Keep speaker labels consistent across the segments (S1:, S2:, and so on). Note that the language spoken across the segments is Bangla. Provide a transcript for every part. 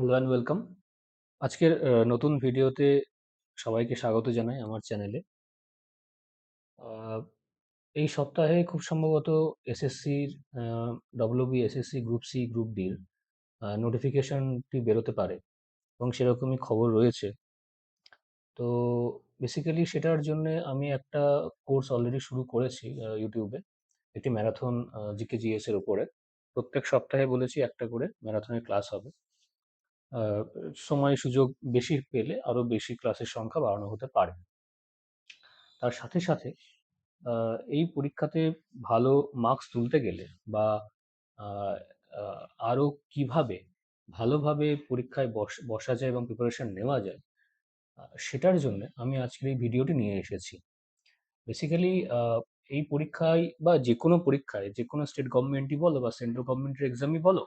S1: হ্যালো অ্যান্ড ওয়েলকাম আজকের নতুন ভিডিওতে সবাইকে স্বাগত জানাই আমার চ্যানেলে। এই সপ্তাহে খুব সম্ভবত এসএসসির WB SSC group C group ডির নোটিফিকেশনটি বেরোতে পারে এবং সেরকমই খবর রয়েছে। তো বেসিক্যালি সেটার জন্য আমি একটা কোর্স অলরেডি শুরু করেছি ইউটিউবে একটি ম্যারাথন জিকে জিএস এর উপরে। প্রত্যেক সপ্তাহে বলেছি একটা করে ম্যারাথনের ক্লাস হবে। সময় সুযোগ বেশি পেলে আরও বেশি ক্লাসের সংখ্যা বাড়ানো হতে পারে। তার সাথে সাথে এই পরীক্ষাতে ভালো মার্কস তুলতে গেলে বা আরও কীভাবে ভালোভাবে পরীক্ষায় বস যায় এবং প্রিপারেশন নেওয়া যায় সেটার জন্য আমি আজকের এই ভিডিওটি নিয়ে এসেছি। বেসিক্যালি এই পরীক্ষায় বা যে কোনো পরীক্ষায় যে কোনো স্টেট গভর্নমেন্টই বলো বা সেন্ট্রাল গভর্নমেন্টের এক্সামই বলো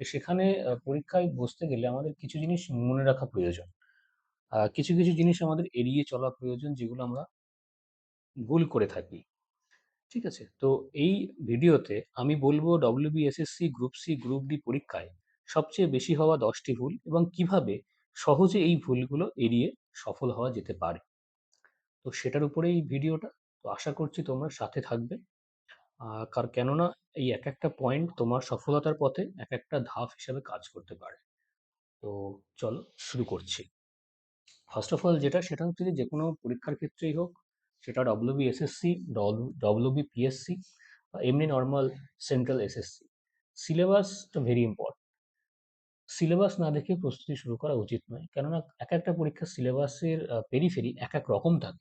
S1: সেখানে পরীক্ষায় বসতে গেলে আমাদের কিছু জিনিস মনে রাখা প্রয়োজন। কিছু কিছু জিনিস আমাদের এড়িয়ে চলা প্রয়োজন যেগুলো আমরা ভুল করে থাকি। ঠিক আছে? তো এই ভিডিওতে আমি বলব WBSSC group C group D পরীক্ষায় সবচেয়ে বেশি হওয়া দশটি ভুল এবং কীভাবে সহজে এই ভুলগুলো এড়িয়ে সফল হওয়া যেতে পারে। তো সেটার উপরে এই ভিডিওটা। তো আশা করছি তোমরা সাথে থাকবে। কার, কেননা এই এক একটা পয়েন্ট তোমার সফলতার পথে এক একটা ধাপ হিসাবে কাজ করতে পারে। তো চলো, শুরু করছি। ফার্স্ট অফ অল যেটা, সেটা হচ্ছে যে কোনো পরীক্ষার ক্ষেত্রেই হোক, সেটা ডব্লিউবি এসএসসি ডব্লিউবি পিএসসি বা এমনি নর্মাল সেন্ট্রাল এসএসসি সিলেবাসটা ভেরি ইম্পর্টেন্ট সিলেবাস না দেখে প্রস্তুতি শুরু করা উচিত নয়। কেননা এক একটা পরীক্ষার সিলেবাসের পেরিফেরি এক এক রকম থাকে।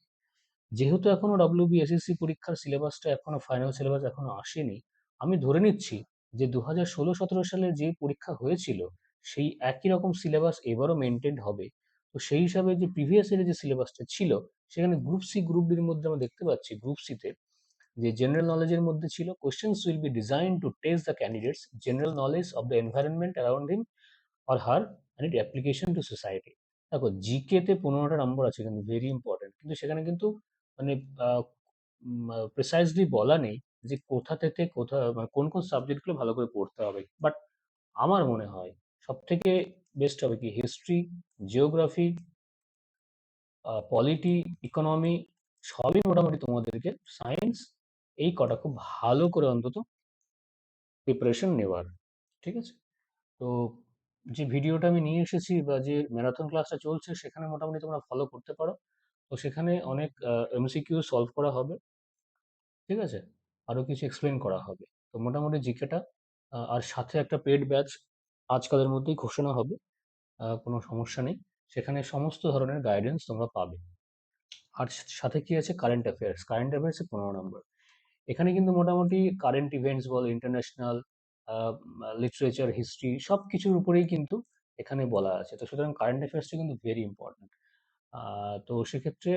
S1: যেহেতু এখনও ডব্লিউবি এসএসসি পরীক্ষার সিলেবাসটা এখনও ফাইনাল সিলেবাস এখনও আসেনি, আমি ধরে নিচ্ছি যে দু হাজার ষোলো সতেরো সালে যে পরীক্ষা হয়েছিল, সেই একই রকম সিলেবাস এবারও মেনটেন হবে। তো সেই হিসাবে যে প্রিভিয়াস ইয়ারে যে সিলেবাসটা ছিল, সেখানে গ্রুপ সি গ্রুপ ডির মধ্যে আমরা দেখতে পাচ্ছি গ্রুপ সিতে যে জেনারেল নলেজের মধ্যে ছিল questions will be design to test the candidates general knowledge of the environment around him or her and it application to society দেখো জিকে তে পনেরোটা নম্বর আছে কিন্তু ভেরি ইম্পর্টেন্ট কিন্তু সেখানে কিন্তু মানে প্রিসাইজলি বলা নেই যে কোথা থেকে কোথা মানে কোন কোন সাবজেক্টগুলো ভালো করে পড়তে হবে। বাট আমার মনে হয় সব থেকে বেস্ট হবে কি হিস্ট্রি জিওগ্রাফি পলিটি ইকোনমি সবই মোটামুটি তোমাদেরকে সায়েন্স এই কটা খুব ভালো করে অন্তত প্রিপারেশন নেওয়ার, ঠিক আছে? তো যে ভিডিওটা আমি নিয়ে এসেছি বা যে ম্যারাথন ক্লাসটা চলছে সেখানে মোটামুটি তোমরা ফলো করতে পারো। তো সেখানে অনেক এমসিকিউ সলভ করা হবে। ঠিক আছে? আরও কিছু এক্সপ্লেন করা হবে। তো মোটামুটি জিকেটা আর সাথে একটা পেড ব্যাচ আজকালের মধ্যেই ঘোষণা হবে। কোনো সমস্যা নেই। সেখানে সমস্ত ধরনের গাইডেন্স তোমরা পাবে। আর সাথে কি আছে? কারেন্ট অ্যাফেয়ার্স কারেন্ট অ্যাফেয়ার্সে পনেরো নম্বর। এখানে কিন্তু মোটামুটি কারেন্ট ইভেন্টস বল ইন্টারন্যাশনাল লিটারেচার হিস্ট্রি সব কিছুর উপরেই কিন্তু এখানে বলা আছে। তো সুতরাং কারেন্ট অ্যাফেয়ার্সটা কিন্তু ভেরি ইম্পর্ট্যান্ট তো সেক্ষেত্রে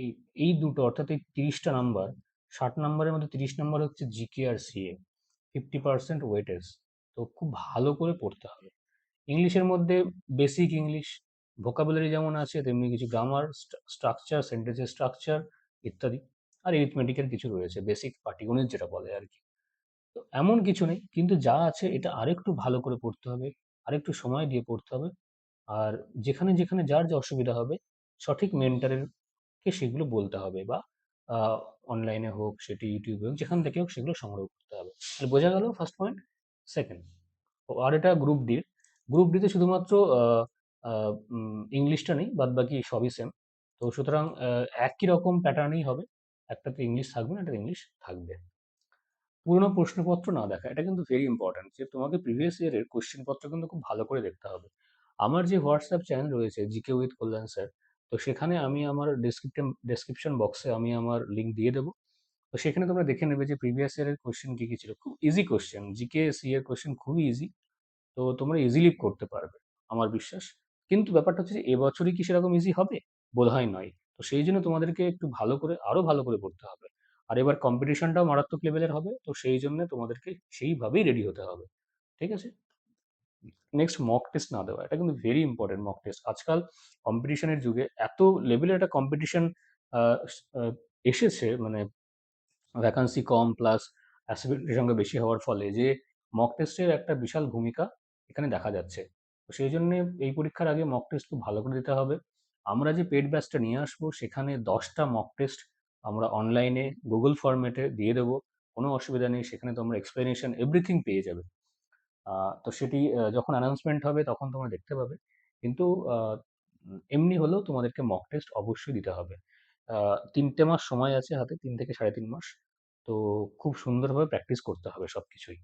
S1: এই এই দুটো অর্থাৎ এই তিরিশটা নাম্বার ষাট নাম্বারের মধ্যে তিরিশ নাম্বার হচ্ছে জিকে আর সিএ ফিফটি পার্সেন্ট ওয়েটেজ তো খুব ভালো করে পড়তে হবে। ইংলিশের মধ্যে বেসিক ইংলিশ ভোকাবুলারি যেমন আছে, তেমনি কিছু গ্রামার স্ট্রাকচার সেন্টেন্সের স্ট্রাকচার ইত্যাদি, আর এরিথমেটিক্যাল কিছু রয়েছে বেসিক পাটিগণিত যেটা বলে আর কি। তো এমন কিছু নেই, কিন্তু যা আছে এটা আরেকটু ভালো করে পড়তে হবে, আরেকটু সময় দিয়ে পড়তে হবে আর যেখানে যেখানে যার যে অসুবিধা হবে, সঠিক মেন্টারের কে সেগুলো বলতে হবে বা অনলাইনে হোক, সেটি ইউটিউবে হোক, যেখান থেকে হোক সেগুলো সংগ্রহ করতে হবে। তাহলে বোঝা গেল ফার্স্ট পয়েন্ট সেকেন্ড আর এটা গ্রুপ ডির গ্রুপ ডিতে শুধুমাত্র ইংলিশটা নেই বাদ বাকি সবই সেম তো সুতরাং একই রকম প্যাটার্নই হবে। একটাতে ইংলিশ থাকবে না একটা ইংলিশ থাকবে। পুরোনো প্রশ্নপত্র না দেখা, এটা কিন্তু ভেরি ইম্পর্ট্যান্ট যে তোমাকে প্রিভিয়াস ইয়ারের কোশ্চেন পত্র কিন্তু খুব ভালো করে দেখতে হবে। আমার যে হোয়াটসঅ্যাপ চ্যানেল রয়েছে জিকে উইথ কল্যাণ স্যার তো সেখানে আমি আমার ডেসক্রিপশন ডেসক্রিপশন বক্সে আমি আমার লিঙ্ক দিয়ে দেবো। তো সেখানে তোমরা দেখে নেবে যে প্রিভিয়াস ইয়ারের কোশ্চেন কি কি ছিল। খুব ইজি কোশ্চেন জিকে সি এর কোশ্চেন খুবই ইজি তো তোমরা ইজিলি করতে পারবে, আমার বিশ্বাস। কিন্তু ব্যাপারটা হচ্ছে যে এবছরই কি সেরকম ইজি হবে? বোধহয় নয়। তো সেই জন্য তোমাদেরকে একটু ভালো করে আরও ভালো করে পড়তে হবে। আর এবার কম্পিটিশনটাও মারাত্মক লেভেলের হবে, তো সেই জন্য তোমাদেরকে সেইভাবেই রেডি হতে হবে। ঠিক আছে? নেক্সট মক টেস্ট না দেওয়া, এটা কিন্তু ভেরি ইম্পর্টেন্ট মক টেস্ট আজকাল কম্পিটিশনের যুগে এত লেভেলের একটা কম্পিটিশন এসেছে মানে ভ্যাকান্সি কম প্লাস অ্যাসিবিলিটির সঙ্গে বেশি হওয়ার ফলে যে মক টেস্টের একটা বিশাল ভূমিকা এখানে দেখা যাচ্ছে। তো সেই জন্যে এই পরীক্ষার আগে মক টেস্ট খুব ভালো করে দিতে হবে। আমরা যে পেড ব্যাচটা নিয়ে আসব, সেখানে দশটা মক টেস্ট আমরা অনলাইনে গুগল ফরম্যাটে দিয়ে দেবো। কোনো অসুবিধা নেই, সেখানে তোমরা এক্সপ্লেনেশন এভরিথিং পেয়ে যাবে। তো সেটি যখন অ্যানাউন্সমেন্ট হবে তখন তোমরা দেখতে পাবে। কিন্তু এমনি হলেও তোমাদেরকে মক টেস্ট অবশ্যই দিতে হবে। তিনটে মাস সময় আছে হাতে, তিন থেকে সাড়ে তিন মাস। তো খুব সুন্দরভাবে প্র্যাকটিস করতে হবে সব কিছুই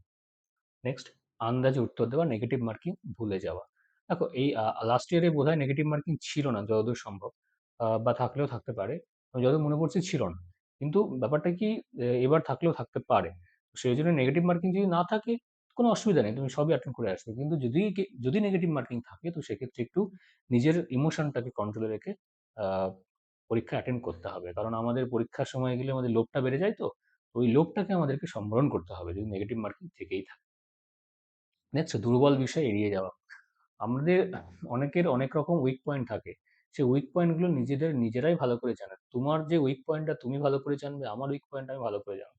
S1: নেক্সট আন্দাজে উত্তর দেওয়া নেগেটিভ মার্কিং ভুলে যাওয়া। দেখো, এই লাস্ট ইয়ারে বোধহয় নেগেটিভ মার্কিং ছিল না, যতদূর সম্ভব। বা থাকলেও থাকতে পারে। যত মনে পড়ছে ছিল না। কিন্তু ব্যাপারটা কি এবার থাকলেও থাকতে পারে। সেই জন্য নেগেটিভ মার্কিং যদি না থাকে কোনো অসুবিধা নেই, তুমি সবই অ্যাটেন্ড করে আসবে। কিন্তু যদি যদি নেগেটিভ মার্কিং থাকে, তো সেক্ষেত্রে একটু নিজের ইমোশনটাকে কন্ট্রোলে রেখে পরীক্ষা অ্যাটেন্ড করতে হবে। কারণ আমাদের পরীক্ষার সময় গেলে আমাদের লোভটা বেড়ে যায় তো ওই লোভটাকে আমাদেরকে সম্বরণ করতে হবে যদি নেগেটিভ মার্কিং থেকেই থাকে। নেক্সট দুর্বল বিষয় এড়িয়ে যাওয়া। আমাদের অনেকের অনেক রকম উইক পয়েন্ট থাকে। সেই উইক পয়েন্টগুলো নিজেদের নিজেরাই ভালো করে জানে। তোমার যে উইক পয়েন্টটা তুমি ভালো করে জানবে, আমার উইক পয়েন্ট আমি ভালো করে জানব।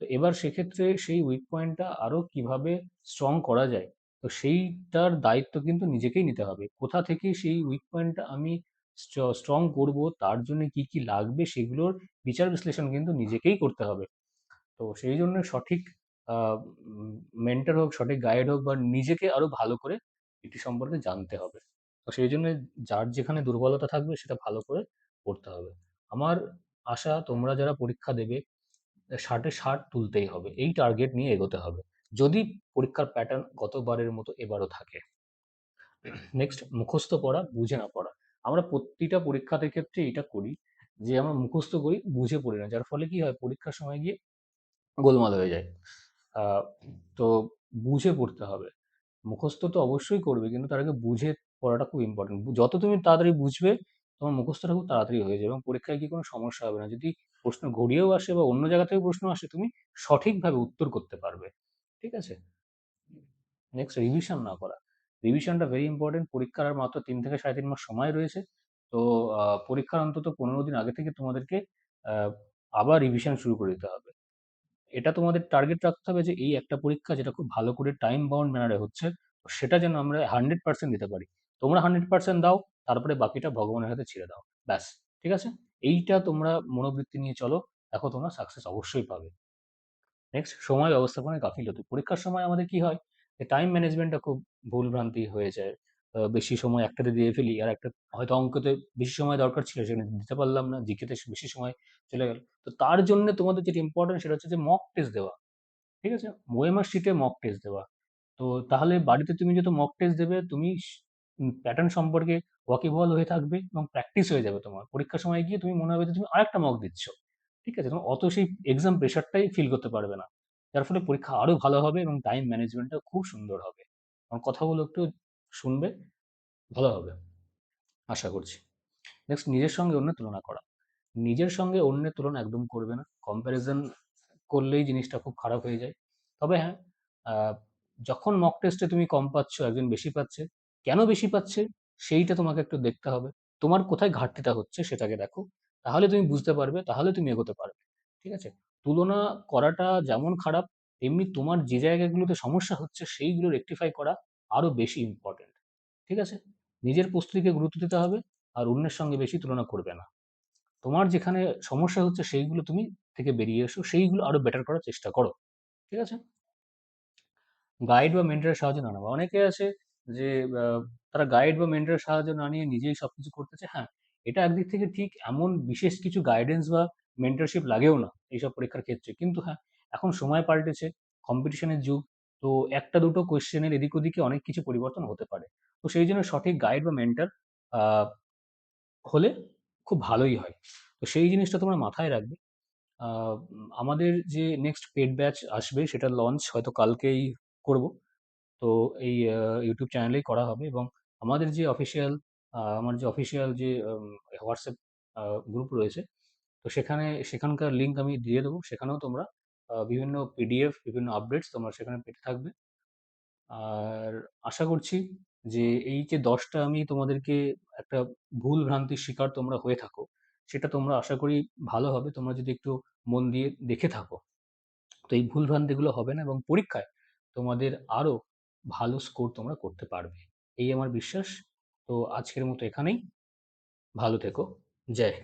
S1: তো এবার সেক্ষেত্রে সেই উইক পয়েন্টটা আরও কীভাবে স্ট্রং করা যায়? তো সেইটার দায়িত্ব কিন্তু নিজেকেই নিতে হবে। কোথা থেকে সেই উইক পয়েন্টটা আমি স্ট্রং করব? তার জন্য কি কি লাগবে? সেগুলোর বিচার বিশ্লেষণ কিন্তু নিজেকেই করতে হবে। তো সেই জন্য সঠিক মেন্টর হোক, সঠিক গাইড হোক বা নিজেকে আরও ভালো করে এটি সম্পর্কে জানতে হবে। তো সেই জন্য যার যেখানে দুর্বলতা থাকবে সেটা ভালো করে করতে হবে। আমার আশা, তোমরা যারা পরীক্ষা দেবে ষাটে ষাট তুলতেই হবে। এই টার্গেট নিয়ে এগোতে হবে। যদি পরীক্ষার প্যাটার্ন গতবারের মতো এবারও থাকে। নেক্সট মুখস্থ পড়া, বুঝে না পড়া। আমরা প্রতিটা পরীক্ষাতে ক্ষেত্রে এটা করি যে, আমরা মুখস্থ করি, বুঝে পড়ি না। যার ফলে কি হয়? পরীক্ষার সময় গিয়ে গোলমাল হয়ে যায়। তো বুঝে পড়তে হবে। মুখস্থ তো অবশ্যই করবে, কিন্তু তার আগে বুঝে পড়াটা খুব ইম্পর্টেন্ট যত তুমি তাড়াতাড়ি বুঝবে তোমার মুখস্থটা খুব তাড়াতাড়ি হয়ে যাবে এবং পরীক্ষায় গিয়ে কোনো সমস্যা হবে না। যদি প্রশ্ন ঘুরিয়েও আসে বা অন্য জায়গা থেকে প্রশ্ন আসে, তুমি সঠিকভাবে উত্তর করতে পারবে। ঠিক আছে? নেক্সট রিভিশন না করা। রিভিশনটা ভেরি ইম্পর্টেন্ট পরীক্ষার আর মাত্র তিন থেকে সাড়ে তিন মাস সময় রয়েছে। তো পরীক্ষার অন্তত পনেরো দিন আগে থেকে তোমাদেরকে আবার রিভিশন শুরু করে দিতে হবে। এটা তোমাদের টার্গেট রাখতে হবে যে এই একটা পরীক্ষা যেটা খুব ভালো করে টাইম বাউন্ড ম্যানারে হচ্ছে, সেটা যেন আমরা হান্ড্রেড পার্সেন্ট দিতে পারি। তোমরা হান্ড্রেড পার্সেন্ট দাও তারপরে বাকিটা ভগবানের হাতে ছেড়ে দাও। ব্যাস, ঠিক আছে? এইটা তোমরা মনোবৃত্তি নিয়ে চলো, দেখো তোমরা সাকসেস অবশ্যই পাবে। নেক্সট সময় ব্যবস্থাপনায় গাফিলতি পরীক্ষার সময় আমাদের কি হয়? যে টাইম ম্যানেজমেন্টটা খুব ভুলভ্রান্তি হয়ে যায়। বেশি সময় একটাতে দিয়ে ফেলি, আর একটা হয়তো অঙ্কতে বেশি সময় দরকার ছিল, সেখানে দিতে পারলাম না, জিকেতে বেশি সময় চলে গেল। তো তার জন্য তোমাদের যেটা ইম্পর্টেন্ট সেটা হচ্ছে যে মক টেস্ট দেওয়া। ঠিক আছে? ওএমআর শিটে মক টেস্ট দেওয়া। তো তাহলে বাড়িতে তুমি যত মক টেস্ট দেবে, তুমি প্যাটার্ন সম্পর্কে ওয়াকিবহাল হয়ে থাকবে এবং প্র্যাকটিস হয়ে যাবে তোমার। পরীক্ষার সময় গিয়ে তুমি মনে হবে যে তুমি আরেকটা মক দিচ্ছ। ঠিক আছে? তোমার অত সেই এক্সাম প্রেশারটাই ফিল করতে পারবে না। যার ফলে পরীক্ষা আরও ভালো হবে এবং টাইম ম্যানেজমেন্টটা খুব সুন্দর হবে। আমার কথাগুলো একটু শুনবে, ভালো হবে, আশা করছি। নেক্সট নিজের সঙ্গে অন্যের তুলনা করা। নিজের সঙ্গে অন্যের তুলনা একদম করবে না। কম্প্যারিজন করলেই জিনিসটা খুব খারাপ হয়ে যায়। তবে হ্যাঁ যখন মক টেস্টে তুমি কম পাচ্ছ, একজন বেশি পাচ্ছে কেন বেশি পাচ্ছে? সেইটা তোমাকে একটু দেখতে হবে। তোমার কোথায় ঘাটতিটা হচ্ছে সেটাকে দেখো। তাহলে তুমি বুঝতে পারবে, তাহলে তুমি এগোতে পারবে। ঠিক আছে? তুলনা করাটা যেমন খারাপ, তেমনি তোমার যে জায়গাগুলোতে সমস্যা হচ্ছে সেইগুলো রেকটিফাই করা আরও বেশি ইম্পর্টেন্ট ঠিক আছে? নিজের প্রস্তুতিকে গুরুত্ব দিতে হবে, আর অন্যের সঙ্গে বেশি তুলনা করবে না। তোমার যেখানে সমস্যা হচ্ছে সেইগুলো তুমি থেকে বেরিয়ে এসো, সেইগুলো আরও বেটার করার চেষ্টা করো। ঠিক আছে? গাইড বা মেন্টরের সাহায্য না অনেকে আছে যে তারা গাইড বা মেন্টরের সাহায্য না নিয়ে নিজেই সবকিছু করতেছে হ্যাঁ এটা একদিক থেকে ঠিক এমন বিশেষ কিছু গাইডেন্স বা মেন্টরশিপ লাগেও না এইসব পরীক্ষার ক্ষেত্রে। কিন্তু হ্যাঁ এখন সময় পাল্টেছে কম্পিটিশনের যুগ, তো একটা দুটো কোয়েশ্চেনের এদিক ওদিকে অনেক কিছু পরিবর্তন হতে পারে। তো সেই জন্য সঠিক গাইড বা মেন্টর হলে খুব ভালোই হয়। তো সেই জিনিসটা তোমরা মাথায় রাখবে। আমাদের যে নেক্সট পেড ব্যাচ আসবে, সেটা লঞ্চ হয়তো কালকেই করব। তো এই ইউটিউব চ্যানেলেই করা হবে এবং আমাদের যে অফিসিয়াল আমার যে অফিসিয়াল যে হোয়াটসঅ্যাপ গ্রুপ রয়েছে, তো সেখানে, সেখানকার লিঙ্ক আমি দিয়ে দেবো। সেখানেও তোমরা বিভিন্ন পিডিএফ বিভিন্ন আপডেটস তোমরা সেখানে পেতে থাকবে। আর আশা করছি যে এই যে দশটা আমি তোমাদেরকে একটা ভুল ভ্রান্তির শিকার তোমরা হয়ে থাকো, সেটা তোমরা আশা করি ভালো হবে। তোমরা যদি একটু মন দিয়ে দেখে থাকো। তো এই ভুল ভ্রান্তিগুলো হবে না এবং পরীক্ষায় তোমাদের আরও ভালো স্কোর তোমরা করতে পারবে। এই আমার বিশ্বাস। তো আজকের মতো এখানেই। ভালো থেকো। জয়